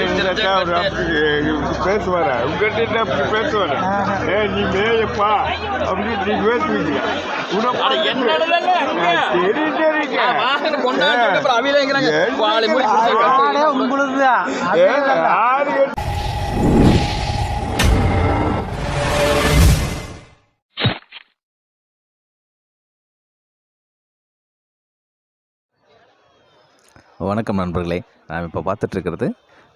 இருந்தாக்கா அவர் உங்ககிட்ட பேசுவாரு ஏ நீ மேயப்பா அப்படின்னு நீ பேசுவீங்க வணக்கம் நண்பர்களே. நாம் இப்போ பார்த்துட்ருக்கிறது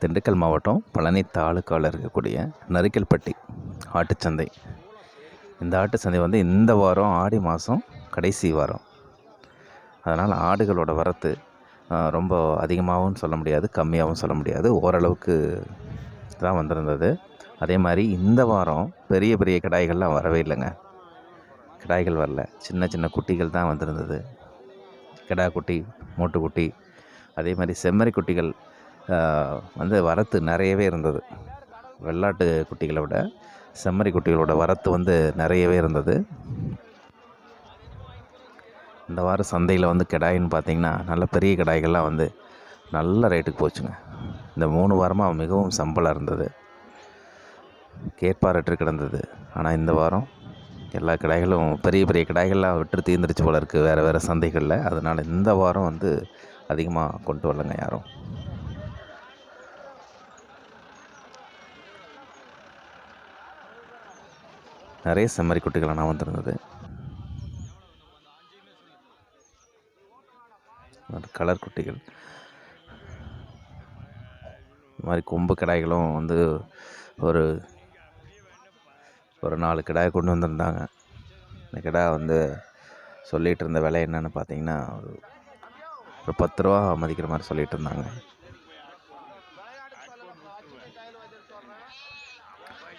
திண்டுக்கல் மாவட்டம் பழனி தாலுக்காவில் இருக்கக்கூடிய நரிக்கல்பட்டி ஆட்டுச்சந்தை. இந்த ஆட்டுச்சந்தை வந்து இந்த வாரம் ஆடி மாதம் கடைசி வாரம். அதனால் ஆடுகளோட வரத்து ரொம்ப அதிகமாகவும் சொல்ல முடியாது கம்மியாகவும் சொல்ல முடியாது. ஓரளவுக்கு தான் வந்திருந்தது. அதே மாதிரி இந்த வாரம் பெரிய பெரிய கிடாய்கள்லாம் வரவே இல்லைங்க. கிடாய்கள் வரல. சின்ன சின்ன குட்டிகள் தான் வந்திருந்தது. கிடா குட்டி மூட்டுக்குட்டி அதே மாதிரி செம்மறி குட்டிகள் வந்து வரத்து நிறையவே இருந்தது. வெள்ளாட்டு குட்டிகளை விட செம்மறி குட்டிகளோட வரத்து வந்து நிறையவே இருந்தது. இந்த வாரம் சந்தையில் வந்து கிடாயின்னு பார்த்தீங்கன்னா நல்ல பெரிய கிடாய்கள்லாம் வந்து நல்ல ரேட்டுக்கு போச்சுங்க. இந்த மூணு வாரமாக மிகவும் சம்பளம் இருந்தது. கேட்பாரற்று கிடந்தது. ஆனால் இந்த வாரம் எல்லா கிடாய்களும் பெரிய பெரிய கிடாய்கள்லாம் விட்டு தீர்ந்துருச்சு போல இருக்குது வேறு வேறு சந்தைகளில். அதனால் இந்த வாரம் வந்து அதிகமாக கொண்டு வரலங்க யாரும். நிறைய செம்மறி குட்டிகளெல்லாம் வந்திருந்தது. கலர் குட்டிகள். இது மாதிரி கொம்பு கிடாய்களும் வந்து ஒரு ஒரு நாலு கிடாய் கொண்டு வந்திருந்தாங்க. இந்த கிடா வந்து சொல்லிகிட்டு இருந்த விலை என்னென்னு பார்த்தீங்கன்னா ஒரு பத்து ரூபா மதிக்கிற மாதிரி சொல்லிகிட்டு இருந்தாங்க.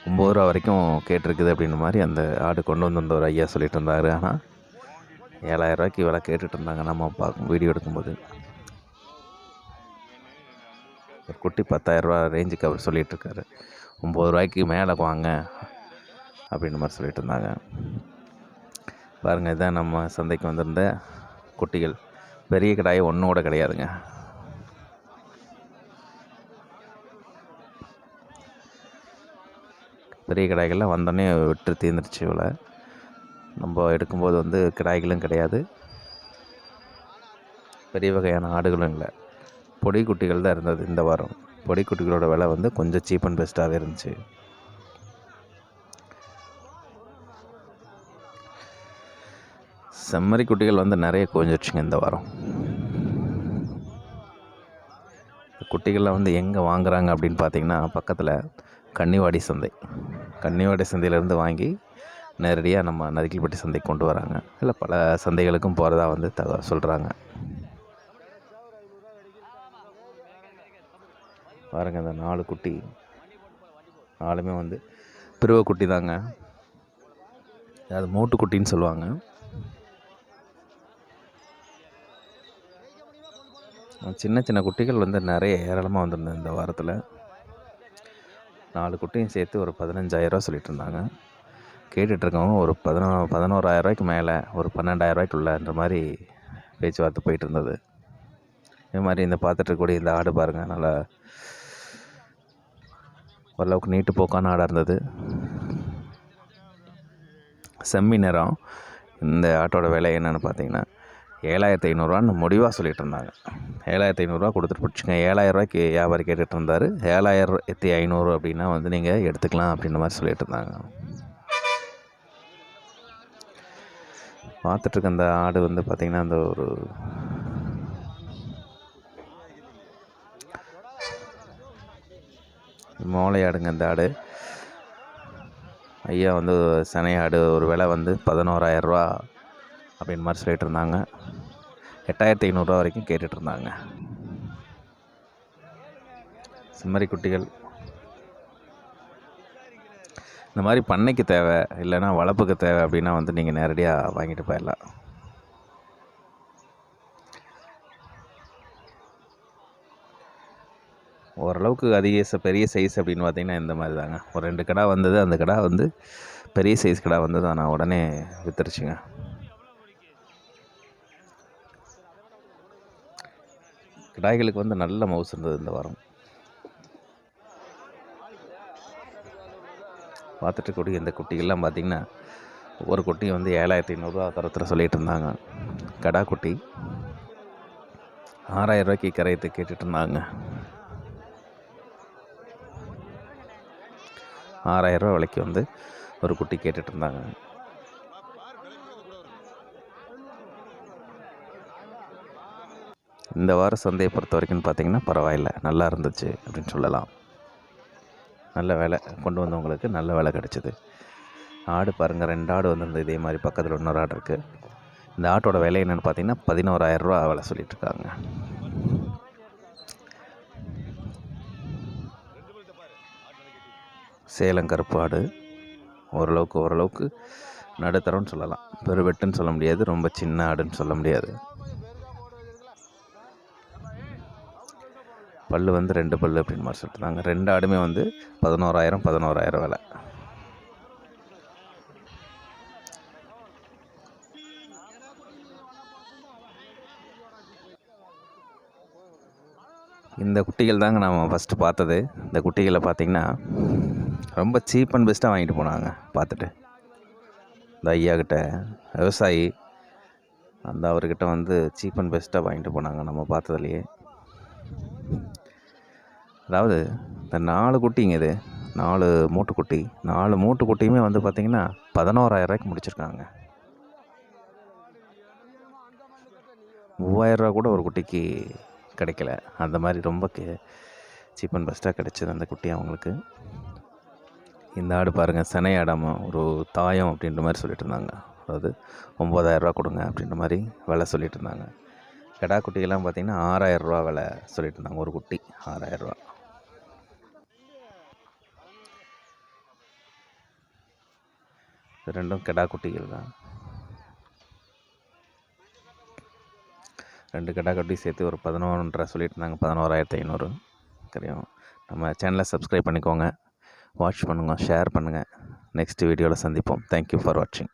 ஒம்பது ரூபா வரைக்கும் கேட்டிருக்குது அப்படின்ற மாதிரி அந்த ஆடு கொண்டு வந்திருந்த ஒரு ஐயா சொல்லிட்டு இருந்தார். ஆனால் ஏழாயிரம் ரூபாய்க்கு விலை கேட்டுட்டு இருந்தாங்க. நம்ம பார்க்கும் வீடியோ எடுக்கும்போது. ஒரு குட்டி பத்தாயிரரூபா ரேஞ்சுக்கு அவர் சொல்லிட்டு இருக்காரு. ஒம்பது ரூபாய்க்கு மேலே வாங்க அப்படின்ற மாதிரி சொல்லிட்டு இருந்தாங்க. பாருங்கள் இதான் நம்ம சந்தைக்கு வந்திருந்த குட்டிகள். பெரிய கடாய் ஒன்றும் கூட கிடையாதுங்க. பெரிய கிடாய்கள்லாம் வந்தோடனே விட்டு தீர்ந்துருச்சு இவ்வளோ நம்ம எடுக்கும்போது வந்து கிடாய்களும் கிடையாது. பெரிய வகையான ஆடுகளும் இல்லை. பொடி குட்டிகள் தான் இருந்தது இந்த வாரம். பொடி குட்டிகளோட விலை வந்து கொஞ்சம் சீப் அண்ட் பெஸ்ட்டாகவே இருந்துச்சு. செம்மறி குட்டிகள் வந்து நிறைய குவிஞ்சிருச்சுங்க இந்த வாரம். குட்டிகள்லாம் வந்து எங்கே வாங்குறாங்க அப்படின்னு பார்த்தீங்கன்னா பக்கத்தில் கன்னிவாடி சந்தை. கன்னிவாடி சந்தையிலேருந்து வாங்கி நேரடியாக நம்ம நதிக்கல்பட்டி சந்தைக்கு கொண்டு வராங்க. இல்லை பல சந்தைகளுக்கும் போகிறதா வந்து தக சொல்கிறாங்க பாருங்க இந்த நாலு குட்டி நாலுமே வந்து பிரிவ குட்டி தாங்க. அது மூட்டு குட்டின்னு சொல்லுவாங்க. சின்ன சின்ன குட்டிகள் வந்து நிறைய ஏராளமாக வந்திருந்தது இந்த வாரத்தில். நாலு குட்டியும் சேர்த்து ஒரு பதினஞ்சாயிரரூவா சொல்லிட்டு இருந்தாங்க கேட்டுட்ருக்கவங்க ஒரு பதினோ பதினோராயிரரூவாய்க்கு மேலே ஒரு பன்னெண்டாயிரரூவாய்க்குள்ளன்ற மாதிரி பேச்சுவார்த்தை போயிட்டு இருந்தது இது மாதிரி இந்த பார்த்துட்ருக்கக்கூடிய இந்த ஆடு பாருங்கள் நல்லா ஓரளவுக்கு நீட்டு போக்கான ஆடாக இருந்தது. செம்மி நிறம். இந்த ஆட்டோட விலை என்னென்னு பார்த்தீங்கன்னா ஏழாயிரத்தி ஐநூறுரூவான்னு முடிவாக சொல்லிட்டு இருந்தாங்க ஏழாயிரத்தி ஐநூறுரூவா கொடுத்துட்டு பிடிச்சிங்க ஏழாயிரரூவாய்க்கு வியாபாரி கேட்டுட்டு இருந்தார் ஏழாயிரத்தி ஐநூறு அப்படின்னா வந்து நீங்கள் எடுத்துக்கலாம் அப்படின்ற மாதிரி சொல்லிட்டு இருந்தாங்க பார்த்துட்ருக்க அந்த ஆடு வந்து பார்த்திங்கன்னா அந்த ஒரு மோளையாடுங்க ஆடுங்க அந்த ஆடு. ஐயா வந்து சனையாடு ஆடு ஒரு விலை வந்து பதினோராயிரரூவா அப்படின்னு மாதிரி சொல்லிட்டு இருந்தாங்க எட்டாயிரத்தி ஐநூறுரூவா வரைக்கும் கேட்டுட்டு இருந்தாங்க செம்மறி குட்டிகள். இந்த மாதிரி பண்ணைக்கு தேவை இல்லைன்னா வளர்ப்புக்கு தேவை அப்படின்னா வந்து நீங்கள் நேரடியாக வாங்கிட்டு போயிடலாம். ஓரளவுக்கு அதிக பெரிய சைஸ் அப்படின்னு பார்த்தீங்கன்னா இந்த மாதிரி தாங்க. ஒரு ரெண்டு கடா வந்தது அந்த கடா வந்து பெரிய சைஸ் கடா வந்தது ஆனால் உடனே வித்துருச்சுங்க. கிடாய்களுக்கு வந்து நல்ல மவுஸ் இருந்தது இந்த வாரம். பார்த்துட்டு கூடிய இந்த குட்டிகள்லாம் பார்த்திங்கன்னா ஒவ்வொரு குட்டியும் வந்து ஏழாயிரத்தி ஐநூறுரூவா தரத்தில் சொல்லிகிட்டு இருந்தாங்க. கடா குட்டி. ஆறாயிரம் ரூபாய்க்கு கரையத்தை கேட்டுட்டு இருந்தாங்க. ஆறாயிரரூவா விலைக்கு வந்து ஒரு குட்டி கேட்டுட்டு இருந்தாங்க. இந்த வார சந்தையை பொறுத்த வரைக்கும் பார்த்திங்கன்னா பரவாயில்ல. நல்லா இருந்துச்சு அப்படின்னு சொல்லலாம். நல்ல வேலை கொண்டு வந்தவங்களுக்கு நல்ல வேலை கிடச்சிது. ஆடு பாருங்கள் ரெண்டு ஆடு வந்திருந்தது. இதே மாதிரி பக்கத்தில் இன்னொரு ஆடு இருக்குது இந்த ஆட்டோட விலை என்னென்னு பார்த்தீங்கன்னா பதினோராயிரரூவா விலை சொல்லிட்டு இருக்காங்க. சேலம் கருப்பு ஆடு ஓரளவுக்கு ஓரளவுக்கு நடுத்தரம்னு சொல்லலாம். பெருவெட்டுன்னு சொல்ல முடியாது ரொம்ப சின்ன ஆடுன்னு சொல்ல முடியாது. பல்லு வந்து ரெண்டு பல் அப்படின்னு மாதிரி சொல்லிட்டுருந்தாங்க ரெண்டு ஆடுமே வந்து பதினோராயிரம் பதினோராயிரம் விலை. இந்த குட்டிகள் தாங்க நாம் ஃபஸ்ட்டு பார்த்தது. இந்த குட்டிகளை பார்த்திங்கன்னா ரொம்ப சீப் அண்ட் பெஸ்ட்டாக வாங்கிட்டு போனாங்க. பார்த்துட்டு. இந்த ஐயா கிட்ட விவசாயி அந்த அவர்கிட்ட வந்து சீப் அண்ட் பெஸ்ட்டாக வாங்கிட்டு போனாங்க. நம்ம பார்த்ததுலையே. அதாவது இந்த நாலு குட்டிங்க இது நாலு மூட்டுக்குட்டி. நாலு மூட்டுக்குட்டியுமே வந்து பார்த்திங்கன்னா பதினோராயிரரூவாய்க்கு முடிச்சிருக்காங்க. மூவாயிரரூவா கூட ஒரு குட்டிக்கு கிடைக்கல. அந்த மாதிரி ரொம்ப கே சீப் அண்ட் பெஸ்ட்டாக கிடைச்சது அந்த குட்டி அவங்களுக்கு. இந்த ஆடு பாருங்கள் சினை ஆடாமல் ஒரு தாயம் அப்படின்ற மாதிரி சொல்லிட்டு இருந்தாங்க அதாவது ஒம்பதாயிரரூவா கொடுங்க அப்படின்ற மாதிரி விலை சொல்லிட்டு இருந்தாங்க கிடா குட்டிகள்லாம் பார்த்திங்கன்னா ஆறாயிரரூவா விலை சொல்லிட்டு இருந்தாங்க ஒரு குட்டி ஆறாயிரரூவா இது ரெண்டும் கெடா குட்டிகள் தான். ரெண்டு கிடா குட்டி சேர்த்து ஒரு பதினொன்றரை சொல்லிட்டு இருந்தாங்க பதினோராயிரத்தி ஐநூறு. தெரியும். நம்ம சேனலை சப்ஸ்கிரைப் பண்ணிக்கோங்க. வாட்ச் பண்ணுங்கள் ஷேர் பண்ணுங்கள் நெக்ஸ்ட் வீடியோவில் சந்திப்போம். தேங்க்யூ ஃபார் வாட்சிங்